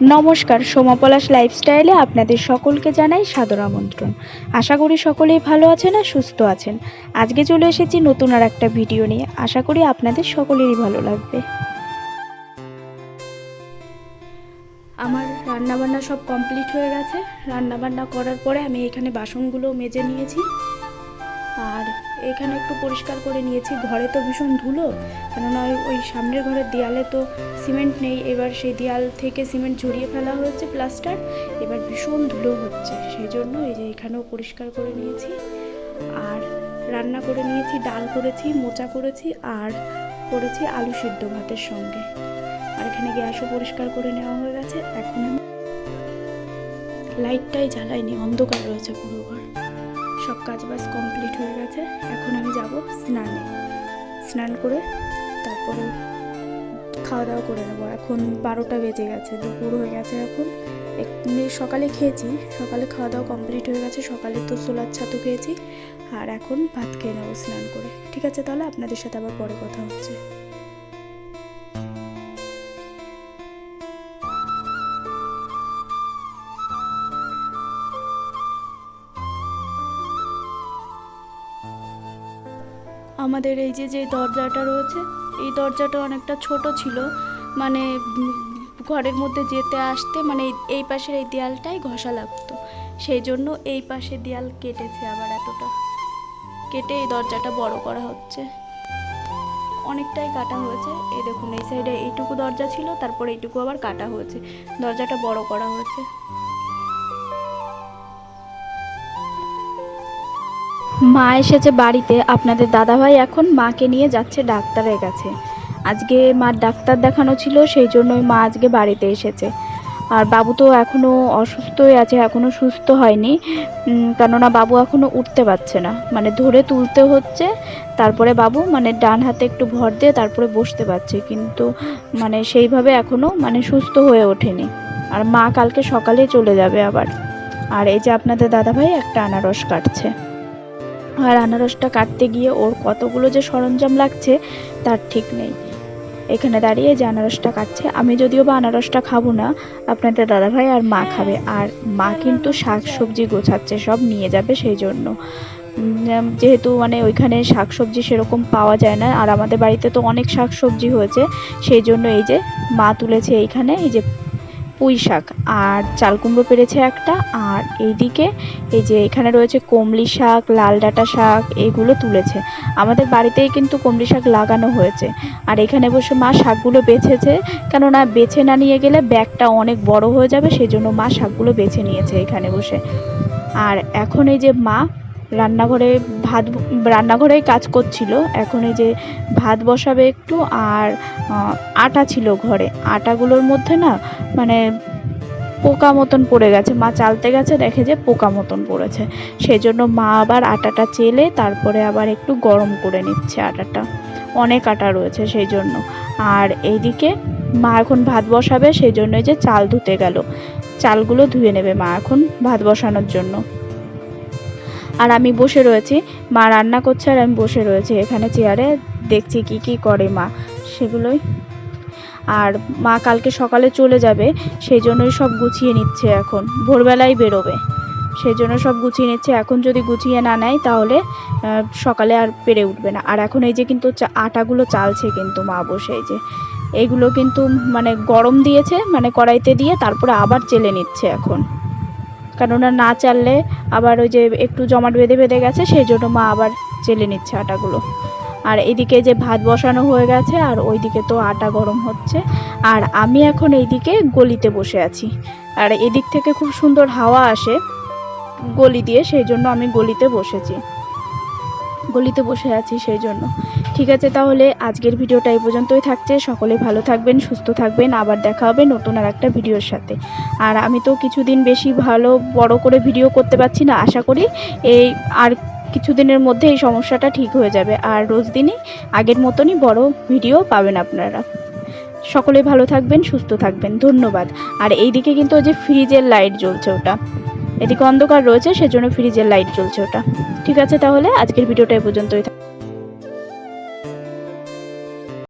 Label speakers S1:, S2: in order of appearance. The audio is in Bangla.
S1: নমস্কার সোমাপলাশ লাইফস্টাইলে আপনাদের সকলকে জানাই সাদর আমন্ত্রণ। আশা করি সকলেই ভালো আছেন আর সুস্থ আছেন। আজকে চলে এসেছি নতুন আর একটা ভিডিও নিয়ে। আশা করি আপনাদের সকলেরই ভালো লাগবে। আমার রান্নাবান্না সব কমপ্লিট হয়ে গেছে। রান্নাবান্না করার পরে আমি এখানে বাসনগুলো মেজে নিয়েছি। আর এখানে একটু পরিষ্কার করে নিয়েছি। ঘরে তো ভীষণ ধুলো, কেননা ওই- সামনের ঘরের দেয়ালে তো সিমেন্ট নেই। এবার সেই দেয়াল থেকে সিমেন্ট ঝরিয়ে ফেলা হয়েছে প্লাস্টার। এবার ভীষণ ধুলো হচ্ছে। সেই জন্য এই যে এখানেও পরিষ্কার করে নিয়েছি। আর রান্না করে নিয়েছি, ডাল করেছি, মোচা করেছি, আর করেছি আলু সিদ্ধ ভাতের সঙ্গে। আর এখানে গ্যাসও পরিষ্কার করে নেওয়া হয়ে গেছে। এখন লাইটটাই জ্বালাইনি, অন্ধকার রয়েছে পুরো ঘর। সব কাজ বাজ কমপ্লিট হয়ে গেছে। এখন আমি যাব স্নানে। স্নান করে তারপরে খাওয়া দাওয়া করে নেব। এখন বারোটা বেজে গেছে, দুপুর হয়ে গেছে এখন। এমনি সকালে খেয়েছি, সকালে খাওয়া দাওয়া কমপ্লিট হয়ে গেছে, সকালে তো সোলার ছাতু খেয়েছি। আর এখন ভাত খেয়ে নেব স্নান করে। ঠিক আছে তাহলে? আপনাদের সাথে আবার পরে কথা হচ্ছে। আমাদের এই যে যে দরজাটা রয়েছে, এই দরজাটা অনেকটা ছোট ছিল। মানে ঘরের মধ্যে যেতে আসতে মানে এই- পাশের এই দেয়ালটাই ঘষা লাগতো। সেই জন্য এই পাশে দেয়াল কেটেছে আবার এতটা। কেটে এই দরজাটা বড় করা হচ্ছে। অনেকটাই কাটা হয়েছে। এই দেখুন, এই সাইডে এইটুকু দরজা ছিল, তারপর এইটুকু আবার কাটা হয়েছে। দরজাটা বড় করা হয়েছে। মা এসেছে বাড়িতে। আপনাদের দাদাভাই এখন মাকে নিয়ে যাচ্ছে ডাক্তারের কাছে। আজকে মার ডাক্তার দেখানো ছিল, সেই জন্যই মা আজকে বাড়িতে এসেছে। আর বাবু তো এখনও অসুস্থই আছে এখনও সুস্থ হয়নি। কেননা বাবু এখনও উঠতে পারছে না। মানে ধরে তুলতে হচ্ছে, তারপরে বাবু মানে ডান হাতে একটু ভর দিয়ে তারপরে বসতে পারছে। কিন্তু মানে সেইভাবে এখনও মানে সুস্থ হয়ে ওঠেনি। আর মা কালকে সকালে চলে যাবে আবার। আর এই যে আপনাদের দাদাভাই একটা আনারস কাটছে। আর আনারসটা কাটতে গিয়ে ওর কতগুলো যে সরঞ্জাম লাগছে, তার ঠিক নেই। এখানে দাঁড়িয়ে যে আনারসটা কাটছে, আমি যদিও বা আনারসটা খাব না, আপনাদের দাদাভাই আর মা খাবে। আর মা কিন্তু শাক সবজি গোছাচ্ছে, সব নিয়ে যাবে সেই জন্য। যেহেতু মানে ওইখানে শাক সবজি সেরকম পাওয়া যায় না, আর আমাদের বাড়িতে তো অনেক শাক সবজি হয়েছে, সেই জন্য এই যে মা তুলেছে এইখানে, এই যে পুঁই শাক আর চাল কুমড়ো পেরেছে একটা। আর এইদিকে এই যে এখানে রয়েছে কমলি শাক, লাল ডাঁটা শাক, এগুলো তুলেছে। আমাদের বাড়িতেই কিন্তু কমলি শাক লাগানো হয়েছে। আর এখানে বসে মা শাকগুলো বেছেছে। কেননা বেছে না নিয়ে গেলে ব্যাগটা অনেক বড় হয়ে যাবে সেই জন্য মা শাকগুলো বেছে নিয়েছে এখানে বসে। আর এখন এই যে মা রান্নাঘরে ভাত রান্নাঘরেই কাজ করছিল। এখন এই যে ভাত বসাবে একটু আর আটা ছিল ঘরে। আটাগুলোর মধ্যে না মানে পোকা মতন পড়ে গেছে। মা চালতে গেছে, দেখে যে পোকা মতন পড়েছে। সেই জন্য মা আবার আটাটা চেলে, তারপরে আবার একটু গরম করে নিচ্ছে আটাটা। অনেক আটা রয়েছে সেই জন্য আর এইদিকে মা এখন ভাত বসাবে সেই জন্য যে চাল ধুতে গেল। চালগুলো ধুয়ে নেবে মা এখন ভাত বসানোর জন্য। আর আমি বসে রয়েছি। মা রান্না করছে আর আমি বসে রয়েছি এখানে চেয়ারে দেখছি কি কি করে মা সেগুলোই। আর মা কালকে সকালে চলে যাবে, সেই জন্যই সব গুছিয়ে নিচ্ছে এখন। ভোরবেলায় বেরোবে, সেই জন্য সব গুছিয়ে নিচ্ছে। এখন যদি গুছিয়ে না নেয় তাহলে সকালে আর পেরে উঠবে না। আর এখন এই যে কিন্তু আটাগুলো চালছে কিন্তু মা বসে, এই যে। এইগুলো কিন্তু মানে গরম দিয়েছে মানে কড়াইতে দিয়ে, তারপরে আবার চেলে নিচ্ছে এখন। কেননা না চাললে আবার ওই যে একটু জমাট বেঁধে বেঁধে গেছে, সেই জন্য মা আবার চেলে নিচ্ছে আটাগুলো। আর এদিকে যে ভাত বসানো হয়ে গেছে, আর ওইদিকে তো আটা গরম হচ্ছে। আর আমি এখন এইদিকে গলিতে বসে আছি। আর এদিক থেকে খুব সুন্দর হাওয়া আসে গলি দিয়ে, সেই জন্য আমি গলিতে বসেছি। গলিতে বসে আছি সেই জন্য। ঠিক আছে তাহলে, আজকের ভিডিওটা এই পর্যন্তই থাকছে। সকলে ভালো থাকবেন, সুস্থ থাকবেন। আবার দেখা হবে নতুন আর একটা ভিডিওর সাথে। আর আমি তো কিছুদিন বেশি ভালো, বড় করে ভিডিও করতে পারছি না। আশা করি এই আর কিছুদিনের মধ্যে এই সমস্যাটা ঠিক হয়ে যাবে। আর রোজ দিনই আগের মতনই বড় ভিডিও পাবেন আপনারা। সকলে ভালো থাকবেন, সুস্থ থাকবেন। ধন্যবাদ। আর এইদিকে কিন্তু ওই যে ফ্রিজের লাইট জ্বলছে ওটা। এদিকে অন্ধকার রয়েছে, সেজন্য ফ্রিজের লাইট জ্বলছে ওটা। ঠিক আছে তাহলে, আজকের ভিডিওটা এ পর্যন্তই